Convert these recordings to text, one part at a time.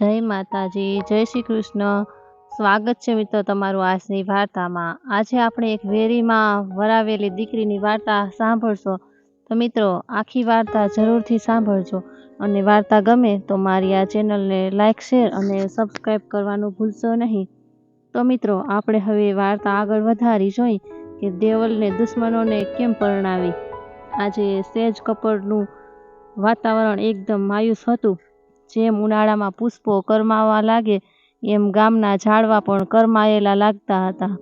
જય માતાજી, જય શ્રી કૃષ્ણ. સ્વાગત છે મિત્રો તમારું આજની વાર્તામાં. આજે આપણે એક વેરીમાં વરાવેલી દીકરીની વાર્તા સાંભળશો. તો મિત્રો, આખી વાર્તા જરૂરથી સાંભળજો અને વાર્તા ગમે તો મારી આ ચેનલને લાઇક શેર અને સબસ્ક્રાઈબ કરવાનું ભૂલશો નહીં. તો મિત્રો, આપણે હવે વાર્તા આગળ વધારી જોઈ કે દેવલને દુશ્મનોને કેમ પરણાવી. આજે સેજ કપડનું વાતાવરણ એકદમ માયુસ હતું. જેમ ઉનાળામાં પુષ્પો કરમાવા લાગે, એમ ગામના ઝાડવા પણ કરમાયેલા લાગતા હતા.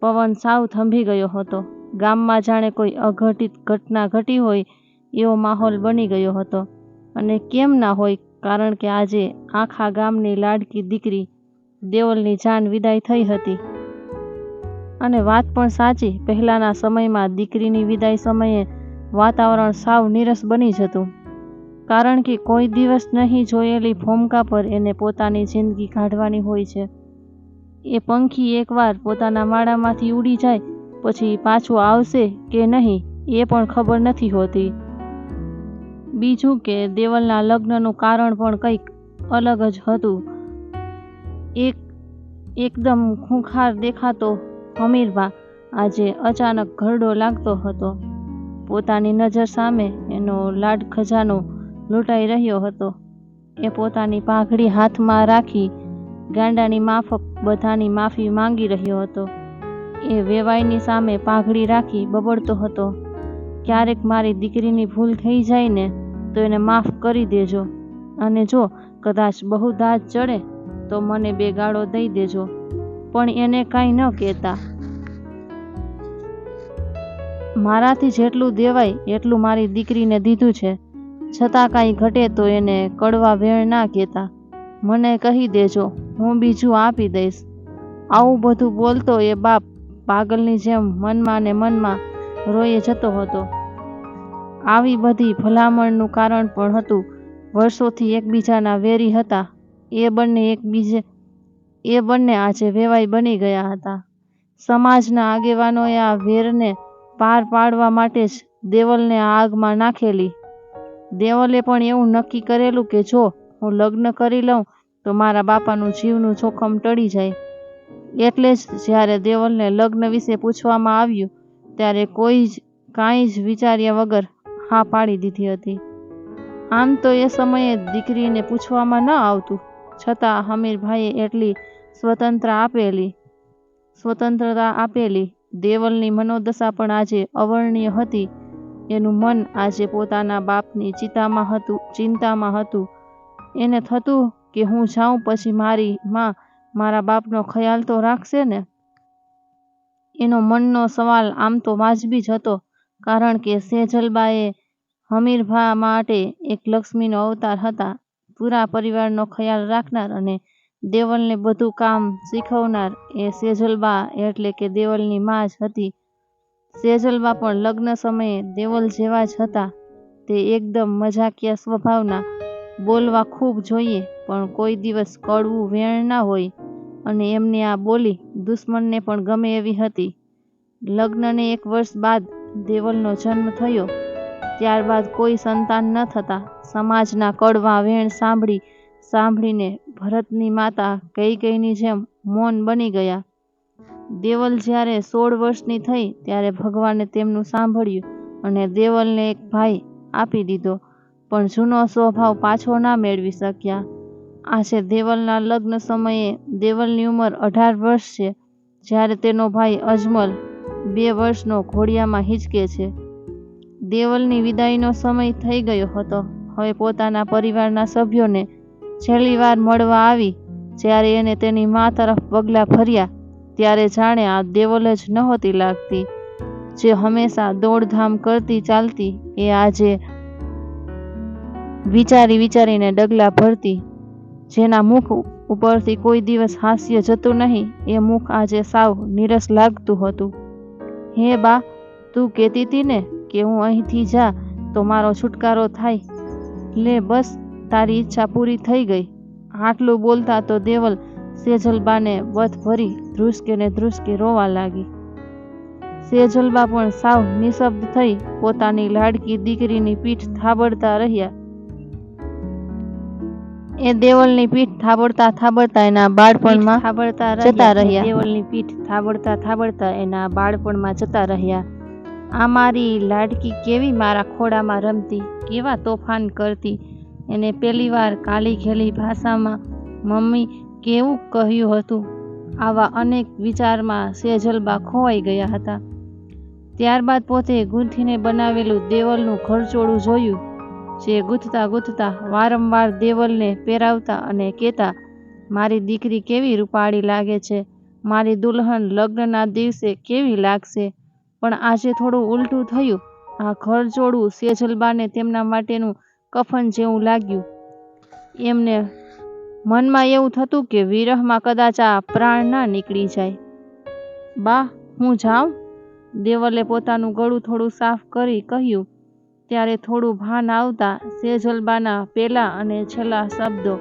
પવન સાવ થંભી ગયો હતો. ગામમાં જાણે કોઈ અઘટિત ઘટના ઘટી હોય એવો માહોલ બની ગયો હતો. અને કેમ ના હોય, કારણ કે આજે આખા ગામની લાડકી દીકરી દેવલની જાન વિદાય થઈ હતી. અને વાત પણ સાચી, પહેલાંના સમયમાં દીકરીની વિદાય સમયે વાતાવરણ સાવ નીરસ બની જતું. કારણ કે કોઈ દિવસ નહીં જોયેલી ભૂમકા પર એને પોતાની જિંદગી કાઢવાની હોય છે. એ પંખી એકવાર પોતાના માળામાંથી ઉડી જાય, પછી પાછું આવશે કે નહીં એ પણ ખબર નથી હોતી. બીજું કે દેવલના લગ્નનું કારણ પણ કંઈક અલગ જ હતું. એક એકદમ ખૂંખાર દેખાતો હમીરભા આજે અચાનક ઘરડો લાગતો હતો. પોતાની નજર સામે એનો લાડ ખજાનો લૂંટાઈ રહ્યો હતો. એ પોતાની પાઘડી હાથમાં રાખી ગાંડાની માફક બધાની માફી માંગી રહ્યો હતો. એ વેવાઈની સામે પાઘડી રાખી બબડતો હતો. ક્યારેક મારી દીકરીની ભૂલ થઈ જાય ને તો એને માફ કરી દેજો. અને જો કદાચ બહુ દાજ ચડે તો મને બે ગાળો દઈ દેજો. પણ એને કાંઈ ન કહેતા. મારાથી જેટલું દેવાય એટલું મારી દીકરીને દીધું છે. છતાં કાંઈ ઘટે તો એને કડવા વેણ ના કહેતા. મને કહી દેજો, હું બીજું આપી દઈશ. આવું બધું બોલતો એ બાપ પાગલની જેમ મનમાં ને મનમાં રોયે જતો હતો. આવી બધી ભલામણનું કારણ પણ હતું. વર્ષોથી એકબીજાના વેરી હતા. એ બંને એકબીજે, એ બંને આજે વેવાઈ બની ગયા હતા. સમાજના આગેવાનોએ આ વેરને પાર પાડવા માટે જ દેવલને આગમાં નાખેલી. દેવલે પણ એવું નક્કી કરેલું કે જો હું લગ્ન કરી લઉં, તો મારા બાપાનું જીવનું જોખમ ટળી જાય. એટલે જ જ્યારે દેવલને લગ્ન વિશે પૂછવામાં આવ્યું, ત્યારે કોઈ જ, કાંઈ જ વિચાર્યા વગર હા પાડી દીધી હતી. આમ તો એ સમયે દીકરીને પૂછવામાં ન આવતું, છતાં હમીરભાઈએ એટલી સ્વતંત્ર આપેલી, સ્વતંત્રતા આપેલી દેવલની મનોદશા પણ આજે અવર્ણ્ય હતી. એનું મન આજે પોતાના બાપની ચિતામાં હતું, ચિંતામાં હતું. એને થતું કે હું જાઉં પછી મારી માં મારા બાપનો ખ્યાલ તો રાખશે ને? એનો મનનો સવાલ આમ તો વાજબી જ હતો, કારણ કે સેજલબાએ હમીરભા માટે એક લક્ષ્મીનો અવતાર હતા. પૂરા પરિવારનો ખ્યાલ રાખનાર અને દેવલને બધું કામ શીખવનાર એ સેજલબા એટલે કે દેવલની માં જ હતી. સેજલબા પણ લગ્ન સમયે દેવલ જેવા જ હતા. તે એકદમ મજાકિયા સ્વભાવના. બોલવા ખૂબ જોઈએ, પણ કોઈ દિવસ કડવું વેણ ના હોય. અને એમની આ બોલી દુશ્મનને પણ ગમે એવી હતી. લગ્નને એક વર્ષ બાદ દેવલનો જન્મ થયો. ત્યારબાદ કોઈ સંતાન ન થતાં સમાજના કડવા વેણ સાંભળી સાંભળીને ભરતની માતા ગઈ ગઈની જેમ મૌન બની ગયા. દેવલ જ્યારે સોળ વર્ષની થઈ ત્યારે ભગવાને તેમનું સાંભળ્યું અને દેવલને એક ભાઈ આપી દીધો, પણ જૂનો સ્વભાવ પાછો ના મેળવી શક્યા. આશે દેવલના લગ્ન સમયે દેવલની ઉંમર અઢાર વર્ષ છે, જ્યારે તેનો ભાઈ અજમલ બે વર્ષનો ઘોડિયામાં હિંચકે છે. દેવલની વિદાયનો સમય થઈ ગયો હતો. હવે પોતાના પરિવારના સભ્યોને છેલ્લી વાર મળવા આવી, જ્યારે એને તેની મા તરફ પગલાં ભર્યા. ત્યારે જાણે આ દેવલ જ નહોતી લાગતી. જે હંમેશા દોડધામ કરતી ચાલતી, એ આજે વિચારી વિચારીને ડગલા ભરતી. જેના મુખ ઉપરથી કોઈ દિવસ હાસ્ય જતું નહીં, એ મુખ આજે સાવ નીરસ લાગતું હતું. હે બા, તું કહેતી હતી ને કે હું અહીંથી જા, તો મારો છુટકારો થાય. લે બસ, તારી ઈચ્છા પૂરી થઈ ગઈ. આટલું બોલતા તો દેવલ સેજલબાને વધ ભરી ધ્રુસકે ને ધ્રુસકે રોવા લાગી. સેજલબા પણ સાવ નિશબ્દ થઈ પોતાની લાડકી દીકરીની પીઠ થાબડતા રહ્યા. એ દેવલની પીઠ થાબડતા થાબડતા એના બાળપણમાં થાબડતા જતા રહ્યા. દેવલની પીઠ થાબડતા થાબડતા એના બાળપણમાં જતા રહ્યા. આ મારી લાડકી કેવી મારા ખોડામાં રમતી કેવા તોફાન કરતી. એને પહેલીવાર કાલી ઘેલી ભાષામાં મમ્મી કેવું કહ્યું હતું? આવા અનેક વિચારમાં સેજલબા ખોવાઈ ગયા હતા. ત્યારબાદ પોતે ગૂંથીને બનાવેલું દેવલનું ઘરચોળું જોયું, જે ગૂંથતા ગૂંથતા વારંવાર દેવલને પહેરાવતા અને કહેતા, મારી દીકરી કેવી રૂપાળી લાગે છે, મારી દુલ્હન લગ્નના દિવસે કેવી લાગશે? પણ આજે થોડું ઉલટું થયું. આ ઘરચોળું સેજલબાને તેમના માટેનું કફન જેવું લાગ્યું. એમને મનમાં એવું થતું કે વિરહમાં કદાચ આ પ્રાણ ના નીકળી જાય. બા, હું જાઉં? દેવલે પોતાનું ગળું થોડું સાફ કરી કહ્યું. ત્યારે થોડું ભાન આવતા સેજલબાના પહેલા અને છેલ્લા શબ્દો,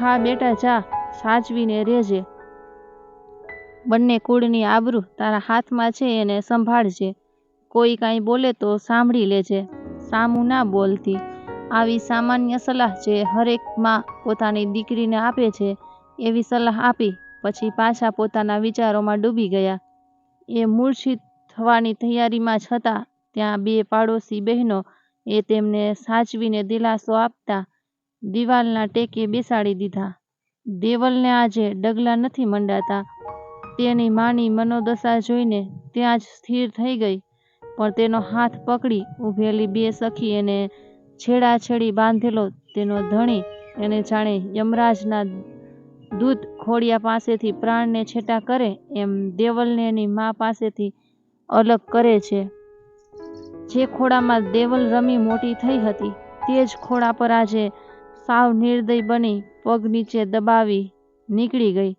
હા, બેટા, જા, સાચવીને રહેજે બંને કુળની આબરૂ તારા હાથમાં છે એને સંભાળજે. કોઈ કાંઈ બોલે તો સાંભળી લેજે. સામું ના બોલતી. આવી સામાન્ય સલાહ જે હરેકમાં પોતાની દીકરીને આપે છે, એવી સલાહ આપી પછી પાછા પોતાના વિચારોમાં ડૂબી ગયા. એ મૂર્છિત થવાની તૈયારીમાં હતા. ત્યાં બે પાડોશી બહેનો એ તેમને સાચવીને દિલાસો આપતા દિવાલના ટેકે બેસાડી દીધા. દેવલને આજે ડગલા નથી મંડાતા. તેની માની મનોદશા જોઈને ત્યાં જ સ્થિર થઈ ગઈ, પણ તેનો હાથ પકડી ઊભેલી બે સખી એને છેડાછેડી બાંધેલો તેનો ધણી એને જાણે યમરાજના દૂત ખોડિયા પાસેથી પ્રાણને છેટા કરે એમ દેવલને એની મા પાસેથી અલગ કરે છે. જે ખોડામાં દેવલ રમી મોટી થઈ હતી, તે જ ખોડા પર આજે સાવ નિર્દય બની પગ નીચે દબાવી નીકળી ગઈ.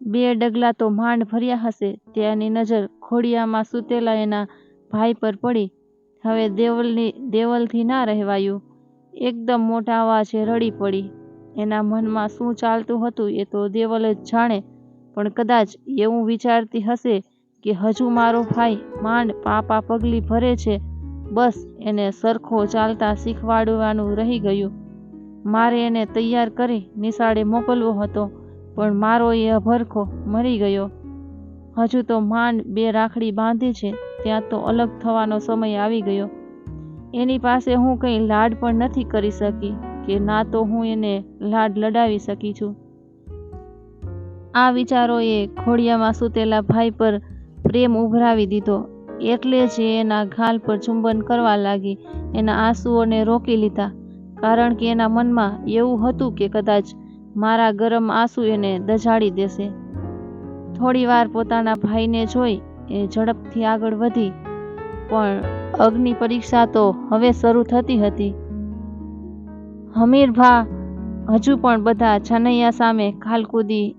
બે ડગલા તો માંડ ભર્યા હશે ત્યાંની નજર ખોડિયામાં સૂતેલા એના ભાઈ પર પડી. હવે દેવલની, દેવલથી ના રહેવાયું. એકદમ મોટા અવાજે રડી પડી. એના મનમાં શું ચાલતું હતું એ તો દેવલ જ જાણે, પણ કદાચ એવું વિચારતી હશે કે હજુ મારો ભાઈ માંડ પાપા પગલી ભરે છે, બસ એને સરખો ચાલતા શીખવાડવાનું રહી ગયું. મારે એને તૈયાર કરી નિશાળે મોકલવો હતો, પણ મારો એ અભરખો મરી ગયો. હજુ તો માંડ બે રાખડી બાંધી છે ત્યાં તો અલગ થવાનો સમય આવી ગયો. એની પાસે હું કંઈ લાડ પણ નથી કરી શકી કે ના તો હું એને લાડ લડાવી શકી છું. આ વિચારોએ ખોડિયામાં સૂતેલા ભાઈ પર પ્રેમ ઉભરાવી દીધો. એટલે જ એના ગાલ પર ચુંબન કરવા લાગી. એના આંસુઓને રોકી લીધા. કારણ કે એના મનમાં એવું હતું કે કદાચ મારા ગરમ આંસુ એને દજાડી દેશે. થોડીવાર પોતાના ભાઈને જોઈ એ ઝડપથી આગળ વધી. પણ અગ્નિ પરીક્ષા તો હવે શરૂ થતી હતી. હમીરભા હજુ પણ બધા છનૈયા સામે ખાલકુદી,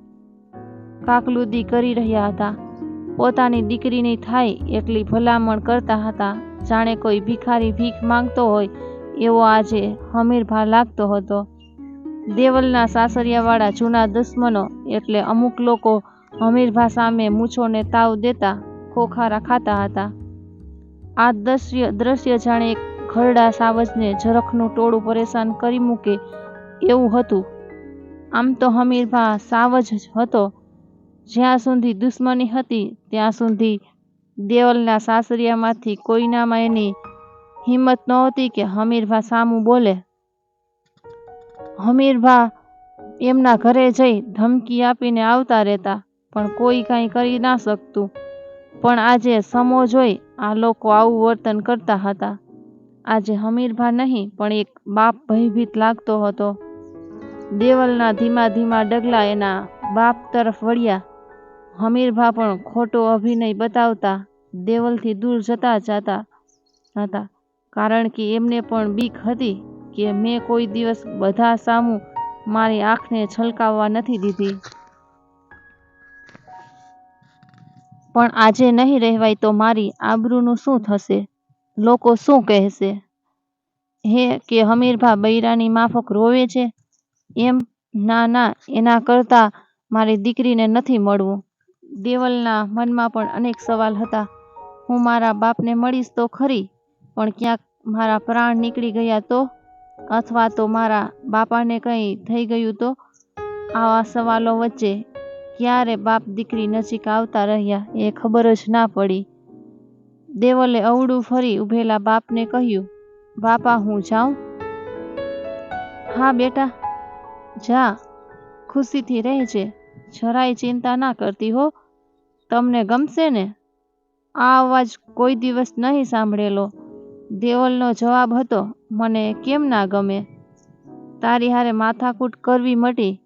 કાકલુદી કરી રહ્યા હતા. પોતાની દીકરીની થાય એટલી ભલામણ કરતા હતા. જાણે કોઈ ભિખારી ભીખ માંગતો હોય એવો આજે હમીરભા લાગતો હતો. દેવલના સાસરિયાવાળા જૂના દુશ્મનો એટલે અમુક લોકો હમીરભા સામે મૂછોને તાવ દેતા ખોખારા ખાતા હતા. આ દ્રશ્ય દ્રશ્ય જાણે એક ઘરડા સાવજને ઝરખનું ટોળું પરેશાન કરી મૂકે એવું હતું. આમ તો હમીરભા સાવજ જ હતો. જ્યાં સુધી દુશ્મની હતી, ત્યાં સુધી દેવલના સાસરિયામાંથી કોઈનામાં એની હિંમત નહોતી કે હમીરભા સામું બોલે. હમીરભા એમના ઘરે જઈ ધમકી આપીને આવતા રહેતા, પણ કોઈ કાંઈ કરી ના શકતું. પણ આજે સમો જોઈ આ લોકો આવું વર્તન કરતા હતા. આજે હમીરભા નહીં, પણ એક બાપ ભયભીત લાગતો હતો. દેવલના ધીમા ધીમા ડગલા એના બાપ તરફ વળ્યા. હમીરભા પણ ખોટો અભિનય બતાવતા દેવલથી દૂર જતા જતા હતા. કારણ કે એમને પણ બીક હતી કે મેં કોઈ દિવસ બધા સામું મારી આંખને છલકાવવા નથી દીધી. પણ આજે નહીં રહેવાય તો મારી આબરૂનું શું થશે? લોકો શું કહેશે? હે કે હમીરભા બૈરાની માફક રોવે છે? એમ? ના ના, એના કરતાં મારી દીકરીને નથી મળવું. દેવલના મનમાં પણ અનેક સવાલ હતા. હું મારા બાપને મળીશ તો ખરી, પણ ક્યાંક મારા પ્રાણ નીકળી ગયા તો? અથવા તો મારા બાપાને કંઈ થઈ ગયું તો? આવા સવાલો વચ્ચે ક્યારે બાપ દીકરી નજીક આવતા રહ્યા એ ખબર જ ના પડી. દેવલે અવળું ફરી ઊભેલા બાપને કહ્યું, બાપા, હું જાઉં? હા, બેટા, જા. ખુશીથી રહેજે. જરાય ચિંતા ના કરતી હો. તમને ગમશે ને? આ અવાજ કોઈ દિવસ નહીં સાંભળેલો. દેવલનો જવાબ હતો, મને કેમ ના ગમે? તારી હારે માથાકૂટ કરવી મટી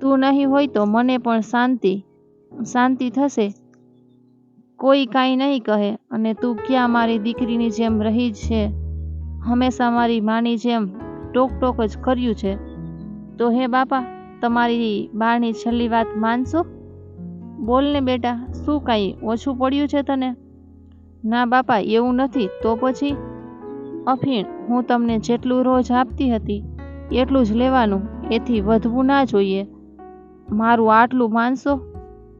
તું નહીં હોય તો મને પણ શાંતિ શાંતિ થશે. કોઈ કાંઈ નહીં કહે અને તું ક્યાં મારી દીકરીની જેમ રહી છે? હંમેશા મારી માની જેમ ટોક ટોક જ કર્યું છે. તો હે બાપા, તમારી બાની છેલ્લી વાત માનશો? બોલને બેટા, શું કાંઈ ઓછું પડ્યું છે તને? ના બાપા, એવું નથી. તો પછી? અફીણ, હું તમને જેટલું રોજ આપતી હતી, એટલું જ લેવાનું. એથી વધવું ના જોઈએ. મારું આટલું માનશો?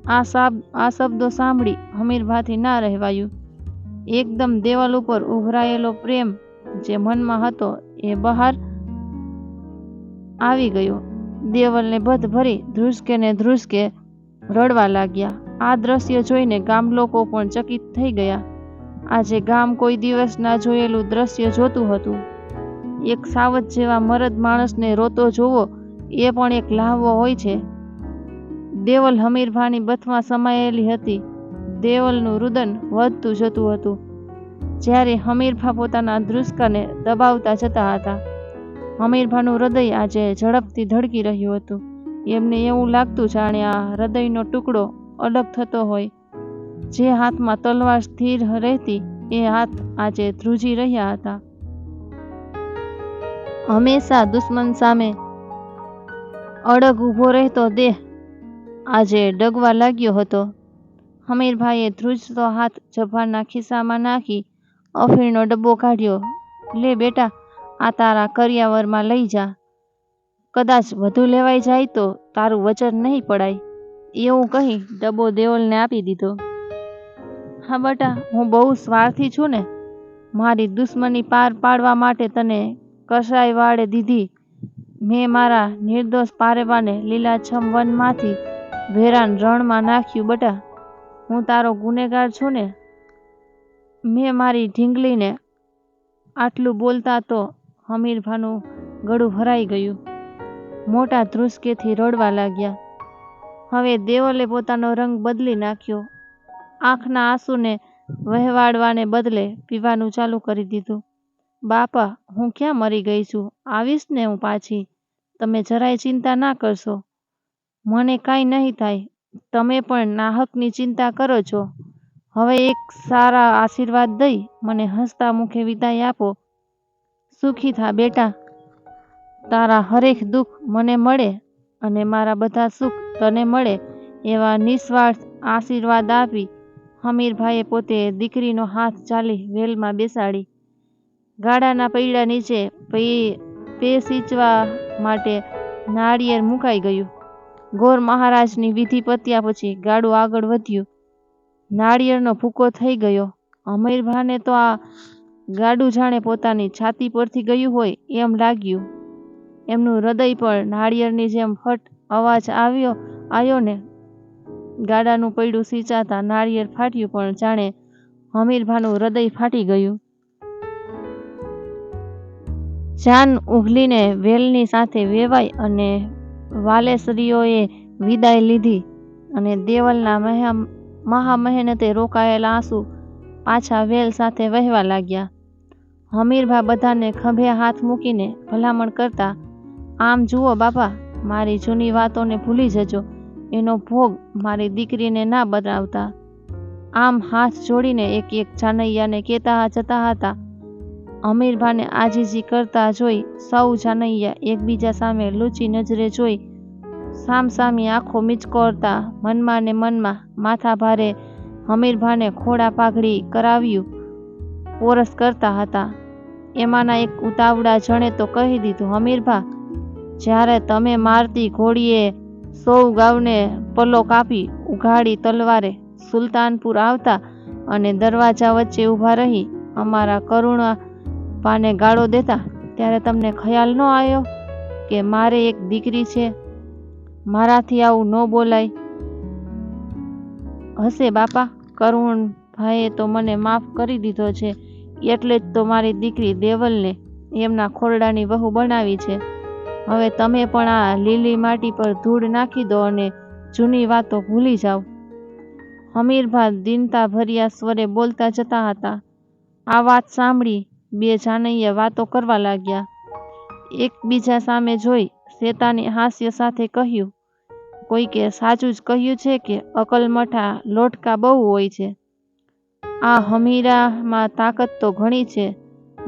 આ સાબ, આ શબ્દો સાંભળી હમીરભાથી ના રહેવાયું. એકદમ દેવાલ ઉપર ઉભરાયેલો પ્રેમ જે મનમાં હતો એ બહાર આવી ગયો. દેવલને ભદ ભરી ધ્રુસકે ને ધ્રુસકે રડવા લાગ્યા. આ દ્રશ્ય જોઈને ગામ લોકો પણ ચકિત થઈ ગયા. આજે ગામ કોઈ દિવસ ના જોયેલું દ્રશ્ય જોતું હતું. એક સાવજ જેવા મરદ માણસને રોતો જોવો એ પણ એક લાહવો હોય છે. દેવલ હમીરભાની બથમાં સમાયેલી હતી. દેવલનું રુદન વધતું જતું હતું. જ્યારે હમીરભા પોતાના દૃષ્કાને દબાવતા જતા હતા. હમીરભાનું હૃદય આજે ઝડપથી ધડકી રહ્યું હતું. એમને એવું લાગતું જાણે આ હૃદયનો ટુકડો અલગ થતો હોય. જે હાથમાં તલવાર સ્થિર રહેતી એ હાથ આજે ધ્રુજી રહ્યા હતા. હંમેશા દુશ્મન સામે અડગ ઊભો રહેતો દેહ આજે ડગવા લાગ્યો હતો. હમીરભાઈએ ધ્રુજતો હાથ જભાના ખિસ્સામાં નાખી અફીણનો ડબ્બો કાઢ્યો. લે બેટા, આ તારા કરિયાવરમાં લઈ જા. કદાચ વધુ લેવાઈ જાય તો તારું વચન નહીં પડાય. એવું કહી ડબ્બો દેવલને આપી દીધો. હા બટા, હું બહુ સ્વાર્થી છું ને. મારી દુશ્મની પાર પાડવા માટે તને કસાઈ વાળે દીધી. મેં મારા નિર્દોષ પારેવાને લીલાછમ વનમાંથી વેરાન રણમાં નાખ્યું બટા, હું તારો ગુનેગાર છું ને, મેં મારી ઢીંગલીને આટલું બોલતા તો હમીરભાનું ગળું ભરાઈ ગયું. મોટા ધ્રુસકેથી રડવા લાગ્યા. હવે દેવલે પોતાનો રંગ બદલી નાખ્યો. આંખના આંસુને વહેવાડવાને બદલે પીવાનું ચાલુ કરી દીધું. બાપા, હું ક્યાં મરી ગઈ છું? આવીશ ને હું પાછી. તમે જરાય ચિંતા ના કરશો. મને કાંઈ નહીં થાય તમે પણ નાહકની ચિંતા કરો છો હવે એક સારા આશીર્વાદ દઈ મને હસતા મુખે વિદાય આપો સુખી થા બેટા તારા હરેક દુઃખ મને મળે અને મારા બધા સુખ તને મળે એવા નિસ્વાર્થ આશીર્વાદ આપી હમીરભાઈએ પોતે દીકરીનો હાથ ચાલી વેલમાં બેસાડી ગાડાના પૈડા નીચે પૈ પે સીંચવા માટે નાળિયેર મુકાઈ ગયું ગોર મહારાજની વિધિ પત્યા પછી ગાડું આગળ વધ્યું. નાળિયેરનો ભૂકો થઈ ગયો. હમીરભાને તો આ ગાડું જાણે પોતાની છાતી પરથી ગયું હોય એમ લાગ્યું. એમનું હૃદય પણ નાળિયેરની જેમ ફટ અવાજ આવ્યો આવ્યો ને ગાડાનું પૈડું સિંચાતા નાળિયેર ફાટ્યું, પણ જાણે હમીરભાનું હૃદય ફાટી ગયું. જાન ઉઘલીને વેલની સાથે વેવાય અને વાલેસરીઓએ વિદાય લીધી અને દેવલના મહા, મહામહેનતે રોકાયેલા આંસુ પાછા વેલ સાથે વહેવા લાગ્યા. હમીરભા બધાને ખભે હાથ મૂકીને ભલામણ કરતા, આમ જુઓ બાપા, મારી જૂની વાતોને ભૂલી જજો. એનો ભોગ મારી દીકરીને ના બનાવતા. આમ હાથ જોડીને એક એક જાનૈયાને કહેતા જતા હતા અમીરભાને આજીજી કરતા જોઈ સૌ જાનૈયા એકબીજા સામે લૂચી નજરે જોઈ સામસામી આંખો મિચકોરતા મનમાં ને મનમાં માથા ભારે હમીરભાને ખોડા પાઘડી કરાવ્યું. પોરસ કરતા હતા. એમાંના એક ઉતાવળા જણે તો કહી દીધું હમીરભા જ્યારે તમે મારતી ઘોડીએ સૌ ગાવને પલો કાપી ઉઘાડી તલવારે સુલતાનપુર આવતા અને દરવાજા વચ્ચે ઊભા રહી, અમારા કરુણા પાને ગાળો દેતા ત્યારે તમને ખ્યાલ ન આવ્યો કે મારે એક દીકરી છે? મારાથી આવું ન બોલાય. હશે બાપા કરુણ ભાઈએ તો મને માફ કરી દીધો છે, એટલે જ તો મારી દીકરી દેવલને એમના ખોરડાની વહુ બનાવી છે. હવે તમે પણ આ લીલી માટી પર ધૂળ નાખી દો અને જૂની વાતો ભૂલી જાઓ. હમીરભા દિનતા ભર્યા સ્વરે બોલતા જતા હતા. આ વાત સાંભળી બે જાનૈયા વાતો કરવા લાગ્યા. એકબીજા સામે જોઈ શેતાની હાસ્ય સાથે કહ્યું, કોઈકે સાચું જ કહ્યું છે કે અકલમઠા લોટકા બહુ હોય છે. આ હમીરામાં તાકાત તો ઘણી છે,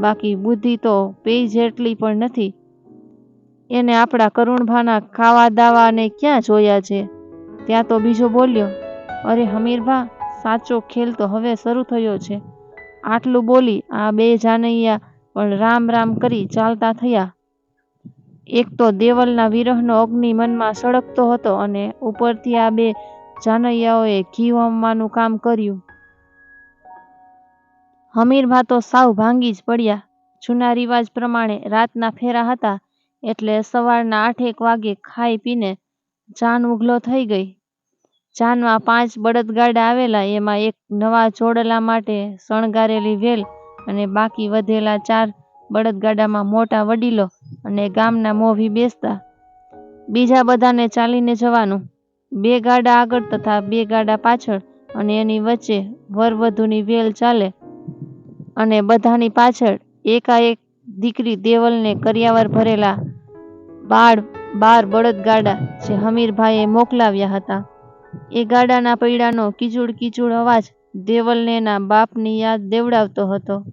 બાકી બુદ્ધિ તો પેય જેટલી પણ નથી. એને આપણા કરુણભાના ખાવા દાવાને ક્યાં જોયા છે? ત્યાં તો બીજો બોલ્યો, અરે હમીરભા, સાચો ખેલ તો હવે શરૂ થયો છે. આટલું બોલી આ બે જાનૈયા પણ રામ રામ કરી ચાલતા થયા. એક તો દેવલના વિરહનો અગ્નિ મનમાં સળગતો હતો અને ઉપરથી આ બે જાનૈયાઓએ ઘી હોમવાનું કામ કર્યું. હમીરભા તો સાવ ભાંગી જ પડ્યા. જૂના રિવાજ પ્રમાણે રાતના ફેરા હતા એટલે સવારના આઠેક વાગે ખાઈ પીને જાન ઉઘલો થઈ ગઈ. જાનમાં પાંચ બળદગાડા આવેલા. એમાં એક નવા જોડલા માટે શણગારેલી વેલ અને બાકી વધેલા ચાર બળદગાડામાં મોટા વડીલો અને ગામના મોભી બેસતા. બીજા બધાને ચાલીને જવાનું. બે ગાડા આગળ તથા બે ગાડા પાછળ અને એની વચ્ચે વરવધુની વેલ ચાલે અને બધાની પાછળ એકાએક દીકરી દેવલને કરિયાવર ભરેલા બાળ બાર બળદગાડા જે હમીરભાઈએ મોકલાવ્યા હતા. એ ગાડાના પૈડાનો કીચુડ કીચુડ અવાજ દેવલને એના બાપની યાદ દેવડાવતો હતો.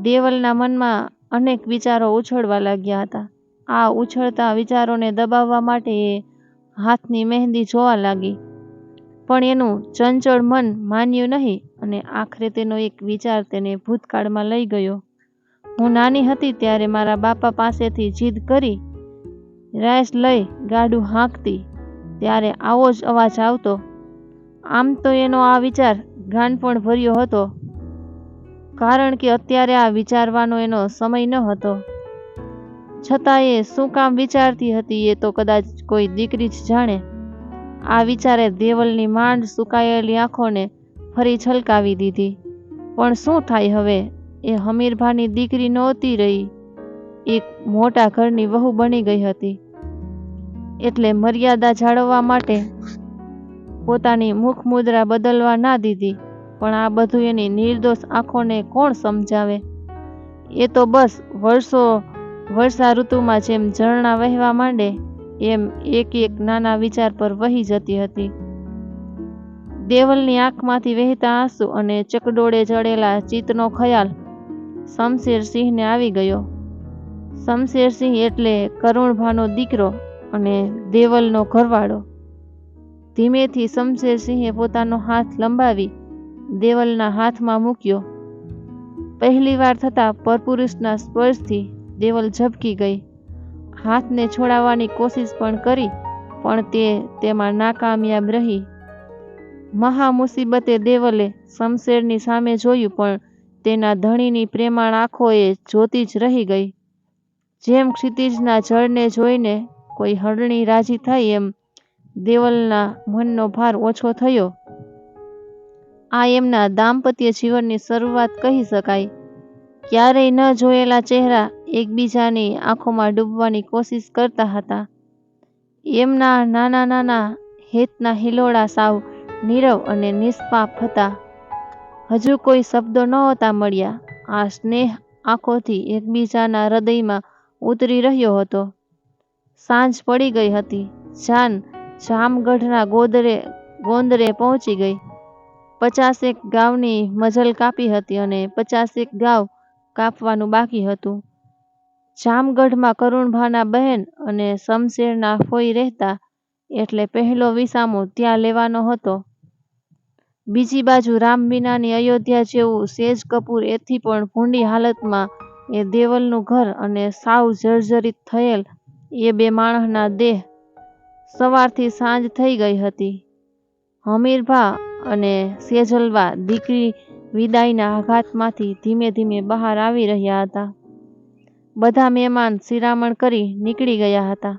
દેવલના મનમાં અનેક વિચારો ઉછળવા લાગ્યા હતા. આ ઉછળતા વિચારોને દબાવવા માટે એ હાથની મહેંદી જોવા લાગી. પણ એનું ચંચળ મન માન્યું નહીં અને આખરે તેનો એક વિચાર તેને ભૂતકાળમાં લઈ ગયો. હું નાની હતી ત્યારે મારા બાપા પાસેથી જીદ કરી રેસ લઈ ગાડું હાંકતી ત્યારે આવો જ અવાજ આવતો. આમ તો એનો આ વિચાર ગાનપણ ભર્યો હતો. કારણ કે અત્યારે આ વિચારવાનો એનો સમય ન હતો. છતાં એ શું કામ વિચારતી હતી એ તો કદાચ કોઈ દીકરી જ જાણે. આ વિચારે દેવલની માંડ સુકાયેલી આંખોને ફરી છલકાવી દીધી. પણ શું થાય હવે? એ હમીરભાની દીકરી નહોતી રહી. એક મોટા ઘરની વહુ બની ગઈ હતી. એટલે મર્યાદા જાળવવા માટે પોતાની મુખ મુદ્રા બદલવા ના દીધી. પણ આ બધું એની નિર્દોષ આંખોને કોણ સમજાવે? એ તો બસ વર્ષો, વર્ષા ઋતુમાં જેમ ઝરણા વહેવા માંડે, એમ એક એક નાના વિચાર પર વહી જતી હતી. દેવલની આંખમાંથી વહેતા આંસુ અને ચકડોળે જડેલા ચિત્તનો ખ્યાલ શમશેરસિંહને આવી ગયો. શમશેરસિંહ એટલે કરુણભાનો દીકરો. અને દેવલનો ઘરવાળો. ધીમેથી શમશેરસિંહે પોતાનો હાથ લંબાવી દેવલના હાથમાં મૂક્યો. પહેલી વાર થતાં પરપુરુષના સ્પર્શથી દેવલ ઝબકી ગઈ. હાથને છોડાવવાની કોશિશ પણ કરી, પણ તે તેમાં નાકામયાબ રહી. મહા મુસીબતે દેવલે શમશેરની સામે જોયું, પણ તેના ધણીની પ્રેમાળ આંખોએ જોતી જ રહી ગઈ. જેમ ક્ષિતિજના જળને જોઈને કોઈ હરણી રાજી થાય એમ દેવલના મનનો ભાર ઓછો થયો. આ એમના દાંપત્ય જીવનની શરૂઆત કહી શકાય. ક્યારેય ન જોયેલા ચહેરા એકબીજાની આંખોમાં ડૂબવાની કોશિશ કરતા હતા. એમના નાના નાના હેતના હિલોળા સાવ નીરવ અને નિષ્પાપ હતા. હજુ કોઈ શબ્દો નહોતા મળ્યા. આ સ્નેહ આંખોથી એકબીજાના હૃદયમાં ઉતરી રહ્યો હતો. સાંજ પડી ગઈ હતી. જાન જામગઢના ગોદરે, ગોંદરે પહોંચી ગઈ. પચાસેક ગાવની મજલ કાપી હતી અને પચાસેક ગાવ કાપવાનું બાકી હતું. જામગઢમાં કરુણભાના બહેન અને શમશેરના ફોઈ રહેતા એટલે પહેલો વિસામો ત્યાં લેવાનો હતો. બીજી બાજુ રામબીનાની અયોધ્યા જેવું સેજ કપૂર એથી પણ ભૂંડી હાલતમાં એ દેવલનું ઘર અને સાવ જર્જરિત થયેલ એ બે માણસના દેહ સવારથી સાંજ થઈ ગઈ હતી. હમીરભા અને સેજલવા દીકરી વિદાયના આઘાતમાંથી ધીમે ધીમે બહાર આવી રહ્યા હતા. બધા મહેમાન શિરામણ કરી નીકળી ગયા હતા.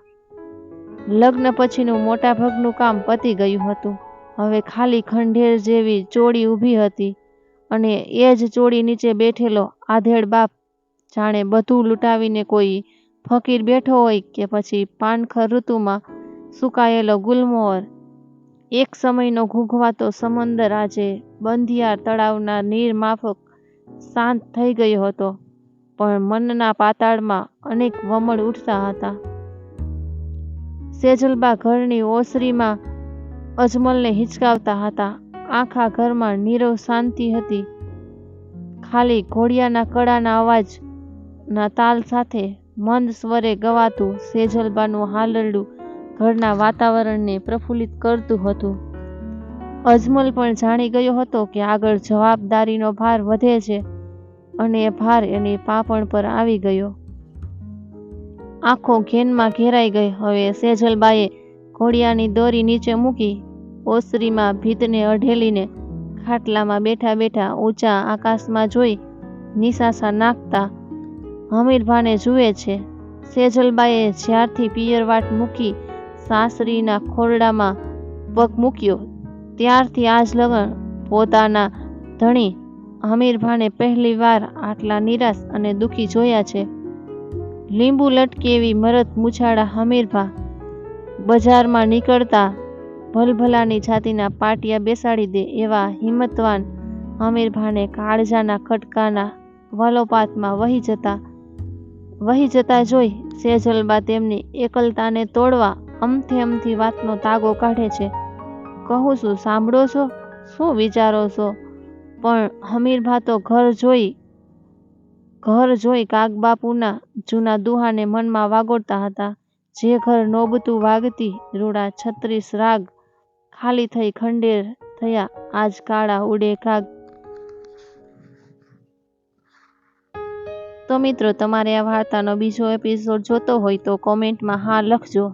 લગ્ન પછીનું મોટાભાગનું કામ પતી ગયું હતું. હવે ખાલી ખંડેર જેવી ચોળી ઊભી હતી અને એ જ ચોળી નીચે બેઠેલો આધેડ બાપ જાણે બધું લૂંટાવીને કોઈ ફકીર બેઠો હોય કે પછી પાનખર ઋતુમાં સુકાયેલો ગુલમોહર. એક સમયનો ઘૂઘવાતો સમંદર આજે બંધિયાર તળાવના નીર માફક શાંત થઈ ગયો હતો, પણ મનના પાતાળમાં અનેક વમળ ઉઠતા હતા. સેજલબા ઘરની ઓસરીમાં અજમલને હિંચકાવતા હતા. આખા ઘરમાં નીરવ શાંતિ હતી. ખાલી ઘોડિયાના કડાના અવાજના તાલ સાથે મંદ સ્વરે ગવાતું સેજલબાનું હાલરડું ઘરના વાતાવરણને પ્રફુલ્લિત કરતું હતું. અજમલ પણ જાણી ગયો હતો કે આગળ જવાબદારીનો ભાર વધે છે અને એ ભાર એની પાપણ પર આવી ગયો. આંખો ઘેનમાં ઘેરાઈ ગઈ. હવે સેજલબાએ ઘોડિયાની દોરી નીચે મૂકી ઓસરીમાં ભીતને અઢેલીને ખાટલામાં બેઠા બેઠા ઊંચા આકાશમાં જોઈ નિશાસા નાખતા હમીરભાને જુએ છે. સેજલબાએ જ્યારથી પિયરવાટ મૂકી સાસરીના ખોરડામાં પગ મૂક્યો, ત્યારથી આજ લગન પોતાના ધણી હમીરભાને પહેલીવાર આટલા નિરાશ અને દુઃખી જોયા છે. લીંબુ લટકે એવી મરત મૂછાળા હમીરભા બજારમાં નીકળતા ભલભલાની છાતીના પાટિયા બેસાડી દે એવા હિંમતવાન હમીરભાને કાળજાના ખટકાના વાલોપાતમાં વહી જતા વહી જતા જોઈ સેજલબા તેમની એકલતાને તોડવા અમથી અમથી વાતનો તાગો કાઢે છે. કહું છું, સાંભળો છો? શું વિચારો છો? પણ હમીરભા તો ઘર જોઈ ઘર જોઈ કાગબાપુના જૂના દુહાને મનમાં વાગોળતા હતા. જે ઘર નોબતું વાગતી, રૂડા છત્રીસ રાગ ખાલી થઈ ખંડેર થયા. આજ કાળા ઉડે કાગ તો મિત્રો તમારે આ વાર્તાનો બીજો એપિસોડ જોતો હોય તો કોમેન્ટમાં હા લખજો.